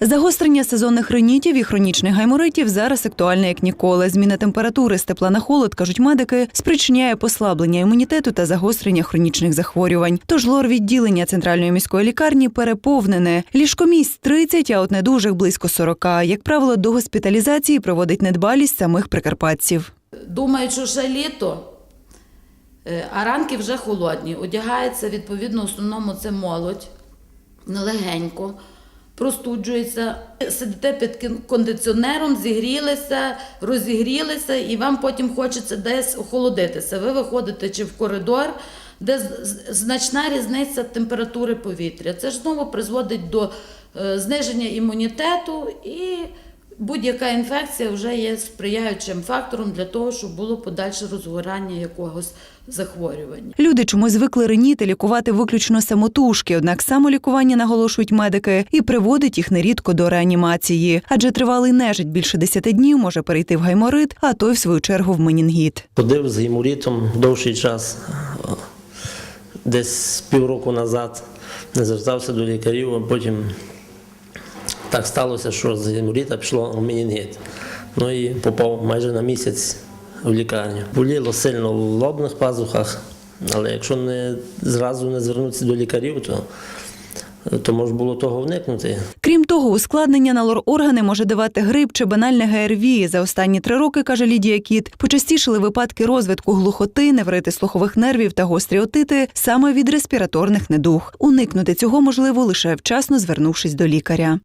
Загострення сезонних ринітів і хронічних гайморитів зараз актуальне як ніколи. Зміна температури з тепла на холод, кажуть медики, спричиняє послаблення імунітету та загострення хронічних захворювань. Тож лор відділення центральної міської лікарні переповнене. Ліжкомісць 30, а от недужих близько 40. Як правило, до госпіталізації проводить недбалість самих прикарпатців. Думають, що ще літо, е, а ранки вже холодні. Одягається, відповідно, в основному це молодь, легенько, простуджується. Сидите під кондиціонером, зігрілися, розігрілися, і вам потім хочеться десь охолодитися. Ви виходите чи в коридор, де значна різниця температури повітря. Це ж знову призводить до е, зниження імунітету і будь-яка інфекція вже є сприяючим фактором для того, щоб було подальше розгорання якогось захворювання. Люди чомусь звикли реніти лікувати виключно самотужки, однак самолікування наголошують медики і приводить їх нерідко до реанімації, адже тривалий нежить більше 10 днів може перейти в гайморит, а той в свою чергу в менінгіт. Ходив з геморітом довший час, десь півроку назад, не звертався до лікарів, а потім так сталося, що з геморіта пішло менінгіт. Ну і попав майже на місяць в лікарню. Боліло сильно в лобних пазухах, але якщо не зразу не звернутися до лікарів, то, то може було того уникнути. Крім того, ускладнення на лор-органи може давати грип чи банальне ГРВІ. За останні три роки, каже Лідія Кіт, почастішили випадки розвитку глухоти, неврити слухових нервів та гострі отити саме від респіраторних недуг. Уникнути цього можливо лише вчасно звернувшись до лікаря.